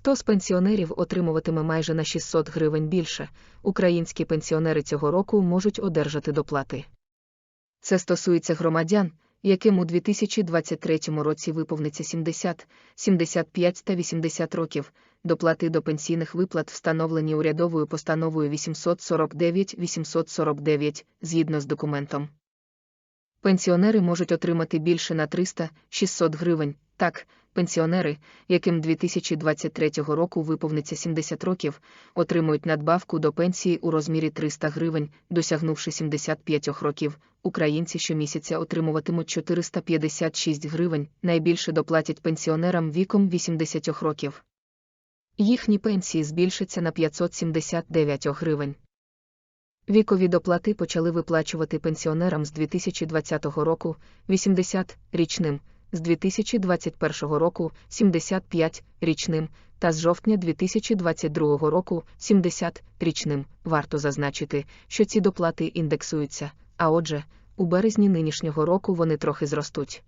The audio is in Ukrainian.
Хто з пенсіонерів отримуватиме майже на 600 гривень більше, українські пенсіонери цього року можуть одержати доплати. Це стосується громадян, яким у 2023 році виповниться 70, 75 та 80 років, доплати до пенсійних виплат встановлені урядовою постановою 849-849 згідно з документом. Пенсіонери можуть отримати більше на 300-600 гривень. Так, пенсіонери, яким 2023 року виповниться 70 років, отримують надбавку до пенсії у розмірі 300 гривень, досягнувши 75 років. Українці щомісяця отримуватимуть 456 гривень, найбільше доплатять пенсіонерам віком 80 років. Їхні пенсії збільшаться на 579 гривень. Вікові доплати почали виплачувати пенсіонерам з 2020 року 80 річним, з 2021 року 75 річним та з жовтня 2022 року 70 річним. Варто зазначити, що ці доплати індексуються, а отже, у березні нинішнього року вони трохи зростуть.